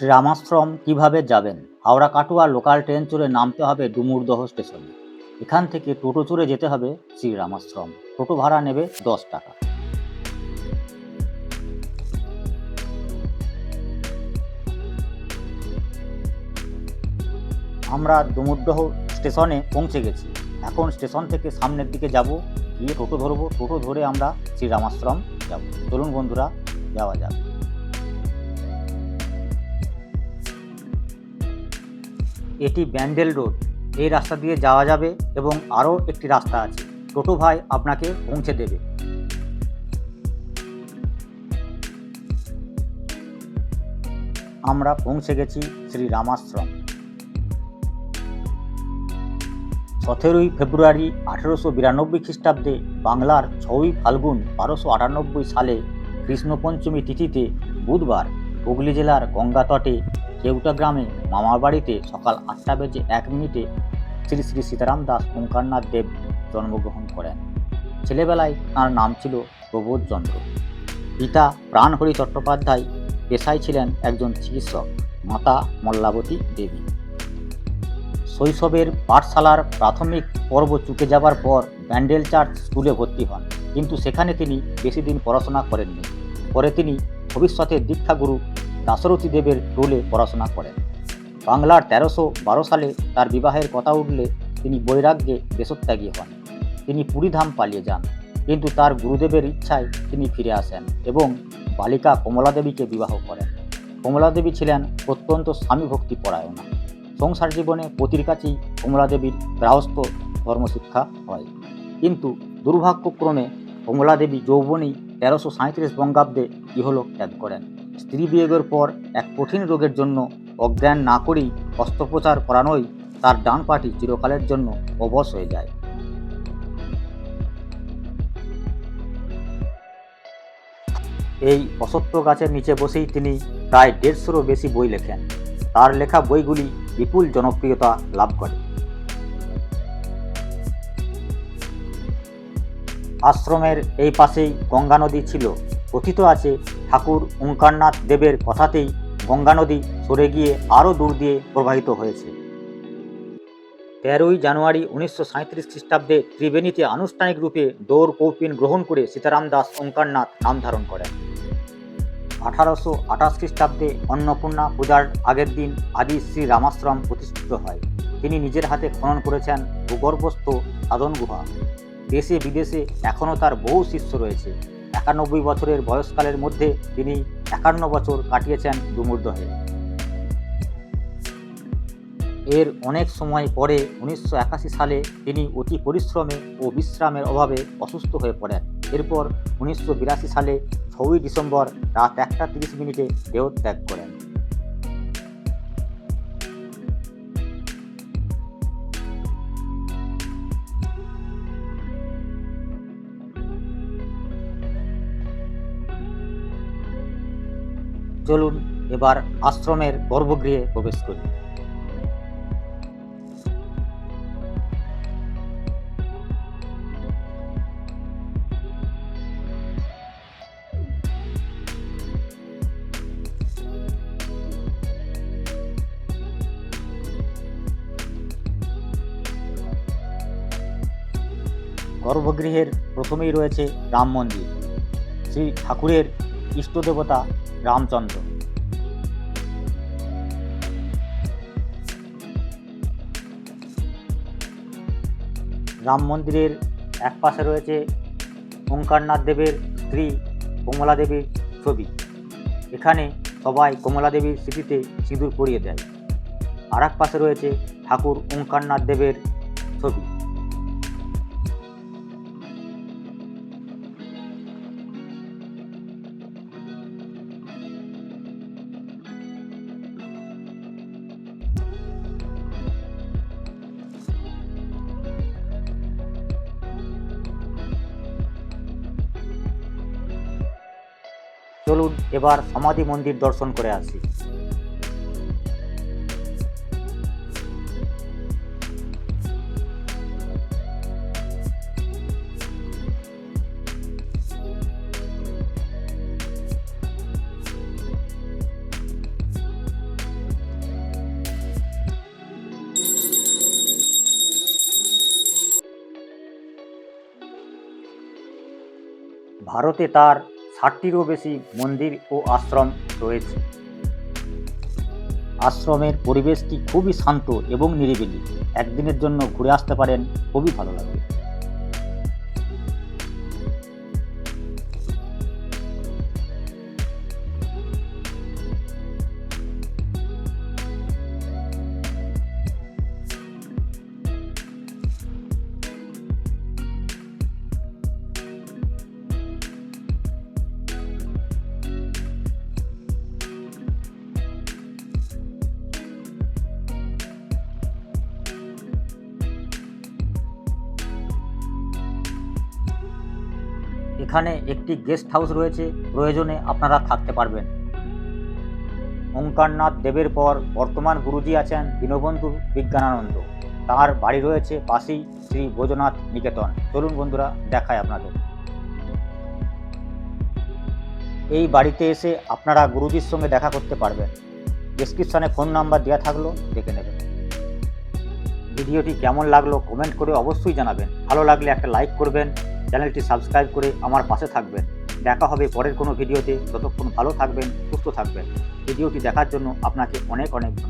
শ্রীরামাশ্রম কীভাবে যাবেন? হাওড়া কাটুয়া local train চড়ে নামতে হবে ডুমুরদহ স্টেশনে। এখান থেকে টোটো চড়ে যেতে হবে শ্রীরামাশ্রম। টোটো ভাড়া নেবে দশ টাকা। আমরা ডুমুরদহ স্টেশনে পৌঁছে গেছি। এখন স্টেশন থেকে সামনের দিকে যাব, গিয়ে টোটো ধরবো। টোটো ধরে আমরা শ্রীরামাশ্রম যাব। চলুন বন্ধুরা, যাওয়া যাক। এটি ব্যান্ডেল রোড। এই রাস্তা দিয়ে যাওয়া যাবে এবং আরও একটি রাস্তা আছে। টোটো ভাই আপনাকে পৌঁছে দেবে। আমরা পৌঁছে গেছি শ্রী রামাশ্রম। সতেরোই ফেব্রুয়ারি আঠেরোশো বিরানব্বই খ্রিস্টাব্দে বাংলার ছয়ই ফাল্গুন বারোশো আটানব্বই সালে কৃষ্ণপঞ্চমী তিথিতে বুধবার হুগলি জেলার গঙ্গা তটে কেউটা গ্রামে মামার বাড়িতে সকাল আটটা বেজে এক মিনিটে শ্রী শ্রী সীতারাম দাস ওঙ্কারনাথ দেব জন্মগ্রহণ করেন। ছেলেবেলায় তাঁর নাম ছিল প্রবোধচন্দ্র পিতা প্রাণহরি চট্টোপাধ্যায় পেশায় ছিলেন একজন চিকিৎসক, মাতা মল্লাবতী দেবী। শৈশবের পাঠশালার প্রাথমিক পর্ব চুকে যাবার পর ব্যান্ডেল চার্চ স্কুলে ভর্তি হন, কিন্তু সেখানে তিনি বেশি দিন পড়াশোনা করেননি। পরে তিনি ভবিষ্যতের দীক্ষাগুরু দাশরথী দেবের রোলে পড়াশোনা করেন। বাংলার তেরোশো বারো সালে তার বিবাহের কথা উঠলে তিনি বৈরাগ্যে দেশত্যাগী হন। তিনি পুরীধাম পালিয়ে যান, কিন্তু তার গুরুদেবের ইচ্ছায় তিনি ফিরে আসেন এবং বালিকা কমলা দেবীকে বিবাহ করেন। কমলা দেবী ছিলেন অত্যন্ত স্বামী ভক্তি পরায়ণা। সংসার জীবনে পতির কাছেই কমলা দেবীর গৃহস্থ ধর্মশিক্ষা হয়। কিন্তু দুর্ভাগ্যক্রমে কমলা দেবী যৌবনেই তেরোশো সাঁত্রিশ বঙ্গাব্দে ইহলোক ত্যাগ করেন। স্ত্রী বিয়োগের পর এক কঠিন রোগের জন্য অজ্ঞান না করেই অস্ত্রোপচার করানোই তার ডান পাটি চিরকালের জন্য অবশ হয়ে যায়। এই অসত্য গাছের নিচে বসেই তিনি প্রায় দেড়শোরও বেশি বই লেখেন। তার লেখা বইগুলি বিপুল জনপ্রিয়তা লাভ করে। আশ্রমের এই পাশেই গঙ্গা নদী ছিল। কথিত আছে ঠাকুর ওঙ্কারনাথ দেবের কথাতেই গঙ্গা নদী সরে গিয়ে আরও দূর দিয়ে প্রবাহিত হয়েছে। তেরোই জানুয়ারি উনিশশো সাঁত্রিশ খ্রিস্টাব্দে ত্রিবেণীতে আনুষ্ঠানিক রূপে দৌড় কৌপিন গ্রহণ করে সীতারাম দাস ওঙ্কারনাথ নাম ধারণ করেন। আঠারোশো আঠাশ খ্রিস্টাব্দে অন্নপূর্ণা পূজার আগের দিন আদি শ্রী রামাশ্রম প্রতিষ্ঠিত হয়। তিনি নিজের হাতে খনন করেছেন ভূগর্ভস্থ সাধন গুহা। দেশে বিদেশে এখনও তার বহু শিষ্য রয়েছে। একানব্বই বছরের বয়সকালের মধ্যে তিনি একান্ন বছর কাটিয়েছেন ডুমুরদহে এর অনেক সময় পরে উনিশশো একাশি সালে তিনি অতি পরিশ্রমে ও বিশ্রামের অভাবে অসুস্থ হয়ে পড়েন। এরপর উনিশশো বিরাশি সালে ছয়ই ডিসেম্বর রাত একটা তিরিশ মিনিটে দেহত্যাগ করেন। চলুন এবার আশ্রমের গর্ভগৃহে প্রবেশ করি। গর্ভগৃহের প্রথমেই রয়েছে রাম মন্দির। শ্রী ঠাকুরের ইষ্টদেবতা রামচন্দ্র। রাম মন্দিরের এক পাশে রয়েছে ওঙ্কারনাথ দেবের স্ত্রী কমলা দেবীর ছবি। এখানে সবাই কমলা দেবীর স্মৃতিতে সিঁদুর পরিয়ে দেয়। আর এক পাশে রয়েছে ঠাকুর ওঙ্কারনাথ দেবের ছবি। চলুন এবার সমাধি মন্দির দর্শন করে আসি। ভারতে তার ষাটটিরও বেশি মন্দির ও আশ্রম রয়েছে। আশ্রমের পরিবেশটি খুবই শান্ত এবং নিরিবিলি। একদিনের জন্য ঘুরে আসতে পারেন, খুবই ভালো লাগবে। এখানে একটি গেস্ট হাউস রয়েছে, প্রয়োজনে আপনারা থাকতে পারবেন। ওঙ্কারনাথ দেবের পর বর্তমান গুরুজি আছেন দীনবন্ধু বিজ্ঞানানন্দ। তার বাড়ি রয়েছে পাশেই শ্রী বৈদ্যনাথ নিকেতন। চলুন বন্ধুরা দেখায় আপনাদের। এই বাড়িতে এসে আপনারা গুরুজির সঙ্গে দেখা করতে পারবেন। ডেসক্রিপশনে ফোন নাম্বার দেওয়া থাকল, দেখে নেবেন। ভিডিওটি কেমন লাগল কমেন্ট করে অবশ্যই জানাবেন। ভালো লাগলে একটা লাইক করবেন। চ্যানেলটি সাবস্ক্রাইব করে আমার পাশে থাকবেন। দেখা হবে পরের কোনো ভিডিওতে। ততক্ষণ ভালো থাকবেন, সুস্থ থাকবেন। ভিডিওটি দেখার জন্য আপনাকে অনেক অনেক ধন্যবাদ।